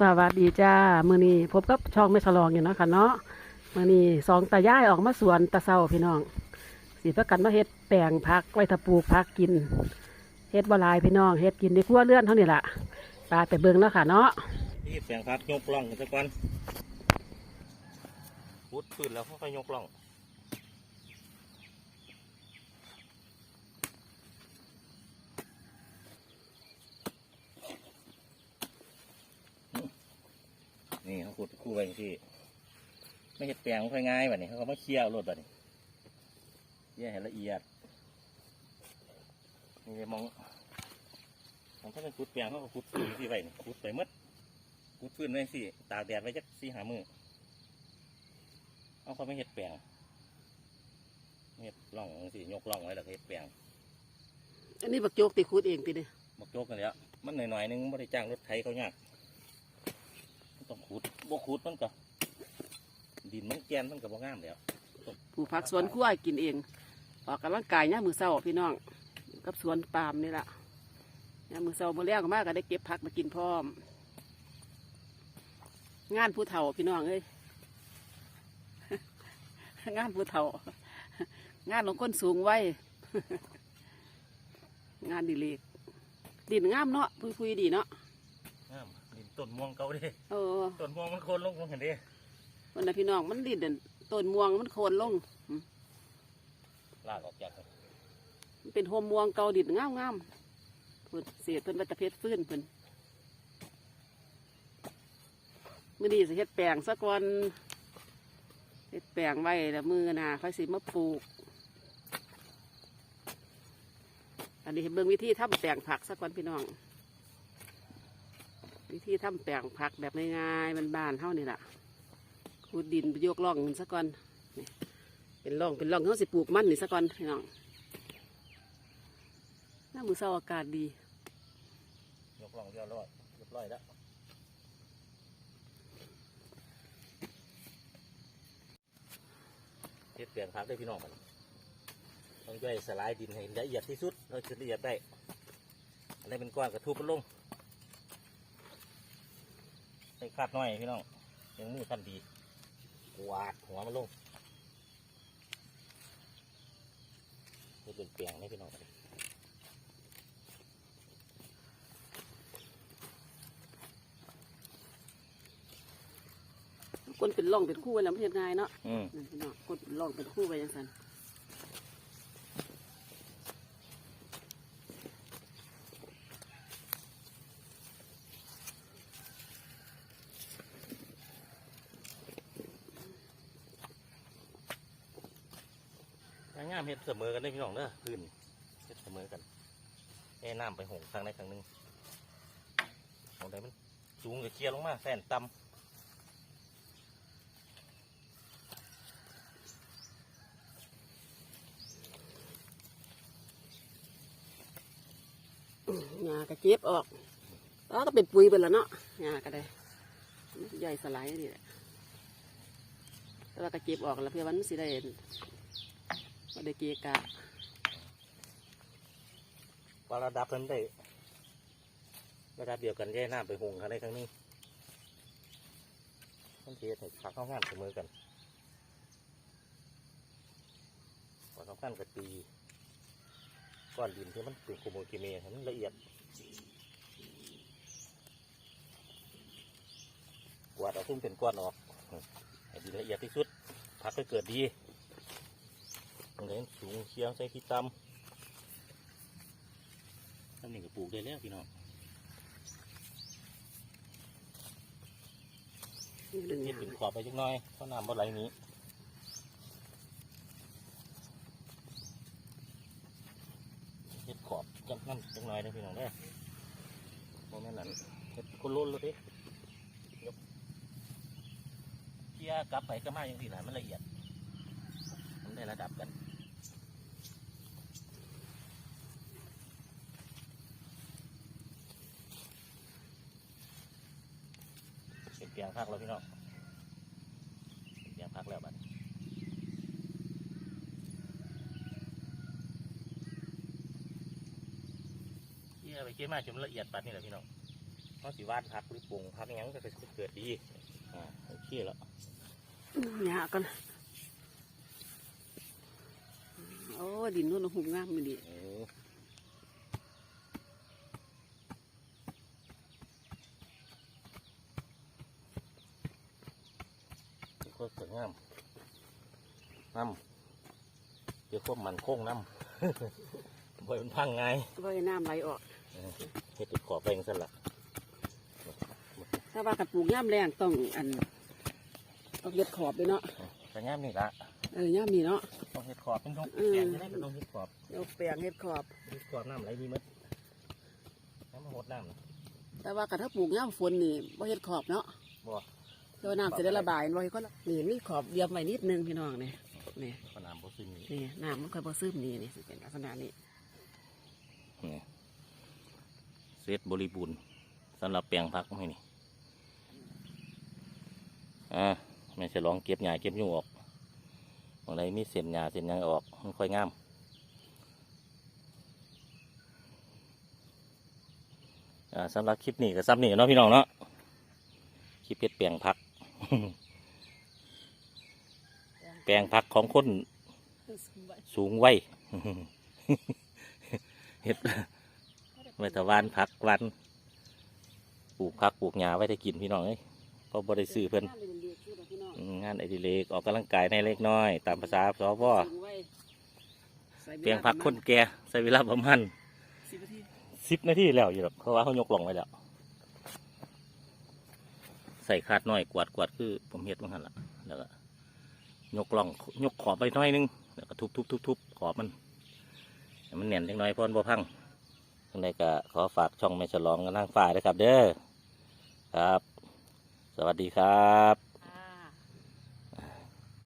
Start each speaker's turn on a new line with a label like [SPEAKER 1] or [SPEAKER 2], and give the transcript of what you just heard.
[SPEAKER 1] สวัสดีจ้ามือนี้พบกับช่องไม่ฉลองอยู่เนาะค่ะเนาะมือนี้สองตายายออกมาสวนตะเซาพี่น้องสีพักกันมาเฮ็ดแปลงพักไว้ถ้าปลูกพักกินเฮ็ดบลายพี่น้องเฮ็ดกินในครัวเรือนเท่านี้ล่ะปลาไปเบิ่งเนาะค่ะเนาะ
[SPEAKER 2] นี่แปลงพักยกล่องกันสักวันพุดพื้นแล้วค่อยๆยกล่อง ขาขุดคู่ไปที่ไม่เห็ดแปลงค่อยง่ายแบบนี้เขาก็มาเคี่ยวรถแบบนี้เยี่ยให้ละเอียดนี่มองมองถ้าเป็นขุดแปลงเขาก็ขุดพื้นที่ไปนี่ขุดไปหมดกูดฟื้นไว้สิตากแดดไว้จักสี่หามือเอาเขาไม่เห็ดแปลงเห็ดร่องสิยกร่องไว้แล้วก็เห็ดแปลง
[SPEAKER 1] อันนี้บักโจกติคูดเองติเนี่ย
[SPEAKER 2] บักโจกกันแล้วมันหน่อยๆนึงไม่ได้จ้างรถไถเขายากมันต้องขุด บ่ขุดมันก็ดินมันแกนมันก็บ่งามแล้ว
[SPEAKER 1] ปลูกผักสวนครัวให้กินเอง ออกกำลังกายเนี่ยามมือเศร้าพี่น้องอยู่กับสวนปาล์มนี่ล่ะเนี่ยามมือเศร้ามาแล้วก็มากก็ได้เก็บผักมากินพร้อม งานผู้เฒ่าพี่น้องเอ้ยงานผู้เฒ่างานของคนสูงวัยงานดีเลกดินงามเนาะพุยพุยๆดีเนาะ
[SPEAKER 2] งามดิน ต้นม่วงเก่าเด้
[SPEAKER 1] เออ
[SPEAKER 2] ต้นม่วงมันโคนลงลงเห็นเด้
[SPEAKER 1] วันนะพี่น้องมันดินเด่นต้นม่วงมันโคนลง
[SPEAKER 2] ลากออกจากกัน
[SPEAKER 1] มันเป็นโฮมม่วงเก่าดินงามงามๆเพิ่นเสียเพิ่นวัตเพชรฟื้นเพิ่นมื่อนี้สิเฮ็ดแปลงสักวันเฮ็ดแปลงไว้แล้วมือหนาค่อยสิมาปลูก อันนี้เห็นเบิ่งวิธีทำแปลงผักสักวันพี่น้อง วิธีทำแปลงผักแบบง่ายๆมันบานเท่านี่แหละขุดดินไปโยกล่องมันสักวันนี่เป็นร่องเป็นร่องเขาสิปลูกมันนี่สักวันพี่น้องหน้ามือเศร้าอากาศดี
[SPEAKER 2] ยกร่องเรียบร้อยเรียบร้อยแล้วเฮ็ดแปลงพักได้พี่น้องมันต้องย่อยสลายดินให้ละเอียดที่สุดเราจะละเอียดได้อะไรเป็นก้อนกระทุบมันลง ส่คาดน้อยพี่น้องยังมือขั้นดีกวาดหัวมันลงนี่เป็นเปียงนี่พี่น้อง
[SPEAKER 1] คนเป็นร่องเป็นคู่ไว้แล้วไม่เห็นง่ายเนาะ
[SPEAKER 2] อืม
[SPEAKER 1] นั่นพี่น้องคนเป็นร่องเป็นคู่ไว้ยังสัน
[SPEAKER 2] งามเฮ็ดเสมอกันได้พี่น้องเด้อพื้นเฮ็ดเสมอกันแอ่น้ำไปหงทางใดทางหนึ่งของใดมันสูงก็เคลียร์ลงมาแฟนต่ำ
[SPEAKER 1] หญ้าก็เจ็บออกแล้วก็เป็นปุ๋ยไปแล้วเนาะหญ้าก็ได้ใหญ่สลายนี่แหละแต่ว่าก็เจ็บออกแล้วเพื่อวันสิได้ ได้เกะกะ
[SPEAKER 2] ว่าระดับนั้นได้ระดับเดียวกันแย่หน้ำไปหงทางใดทางหนึงมันเทียให้ขาเข้างานเสมอกันก่อนสำคัญก็ตีก้อนดินที่มันเป็นโคโมกิเมให้มันละเอียดกวาดเอาซุ่มเป็นก้อนออกดินละเอียดที่สุดพักให้เกิดดี ตรงไหนสูงเคียงใส่ขี้ตำอันนี้ก็ปลูกได้แล้วพี่น้อง
[SPEAKER 1] นี่เรื่องห
[SPEAKER 2] เฮ็ด
[SPEAKER 1] ญ้า
[SPEAKER 2] เป็นขอบไปจักหน้อยเพราะน้ำบ่ไหลหนี้เฮ็ดขอบจังนั่นจักหน้อยนะพี่น้องเด้อโมแม่นนั่นเฮ็ดคนล้นเลยดิยกเกียร์กลับไปก็มาอย่างที่ไหนมันละเอียดมันได้ระดับกัน เป็นเปียงพักแล้วพี่น้องเป็นเปียงพักแล้วบัดนี้เกี่ยไปเกี่ยมาจนละเอียดปัดนี่แหละพี่น้องเขาสิวาดพักหรือปรุงพักหยังก็จะเกิดดีอ่าโอเคแล้ว
[SPEAKER 1] หยากันโอ้ดินนู่นหุ่มงามมันดี
[SPEAKER 2] เออโคตรสวยงามน้ำเดี๋ยวควบมันโค้งน้ำบ่อยมันพังไง
[SPEAKER 1] ไว้น้ำไหลออก
[SPEAKER 2] เออเฮ็ดขอบไปจังซั่นล่ะ
[SPEAKER 1] ถ้าว่ากันปลูกย่ามแรงต้องอันต้องเฮ็ดขอบเลยเนาะ
[SPEAKER 2] แต่ย่ามนี่ละ
[SPEAKER 1] เออย่ามนี่เนาะ
[SPEAKER 2] ต้องเฮ็ดขอบเป็นต้อง
[SPEAKER 1] เออ
[SPEAKER 2] แกงจะได้ก็ต้องเฮ็ดขอบ
[SPEAKER 1] เอาแปลงเฮ็ดขอบ
[SPEAKER 2] เฮ็ดขอบน้ำไหลดีหมดน้ำมันหดน้ำน่ะ
[SPEAKER 1] แต่ว่ากันถ้าปลูกย่ามฝนนี่บ่เฮ็ดขอบเนาะ
[SPEAKER 2] บ่
[SPEAKER 1] เดี๋ยวน้ำจะได้ระบายบ่เฮ็ดก็ละนี่มีขอบเดียมไว้นิดนึงพี่น้องนี่นี่
[SPEAKER 2] ก็น้ำบ่ซึมนี่
[SPEAKER 1] นี่น้ำมันค่อยบ่ซึมนี่นี่สิเป็นลักษณะนี้
[SPEAKER 2] นี่เสร็จบริบูรณ์สำหรับแปลงผักให้นี่อ่าแม่จะลองเก็บหญ้าเก็บยุงออกตรงไหนมีเศษหญ้าเศษหยังออกมันค่อยงามอ่าสำหรับคลิปนี้ก็ซ้ำนี่เนาะพี่น้องเนาะคลิปเพชรแปลงผัก แปลงผักของคนสูงไวเฮ็ดไว้แต่วานผักวันปลูกผักปลูกหญ้าไว้ได้กินพี่น้องเอ้ยเพราะบ่ได้ซื้อเพิ่นอืมงานไอดิเลกออกกำลังกายในเล็กน้อย ตามภาษาสพเพียงพักคนแก่ใช้เวลาประมาณ
[SPEAKER 1] สิบนาที
[SPEAKER 2] สิบนาทีแล้วอยู่หรอกเพราะว่าเขายกลงไว้แล้ว ใส่คาดน้อยกวาดกวาดคือ ผมเห็ดมันหันละแล้วก็ยกล่อง ยกขอบไปน้อยนึงแล้วก็ทุบทุบทุบทุบขอบมันมันแน่นจังน้อยพราะมันบ่พังทังไงก็ขอฝากช่องไม่ฉลองกันทางฝ่ายนะครับ เด้อครับ สวัสดีครับ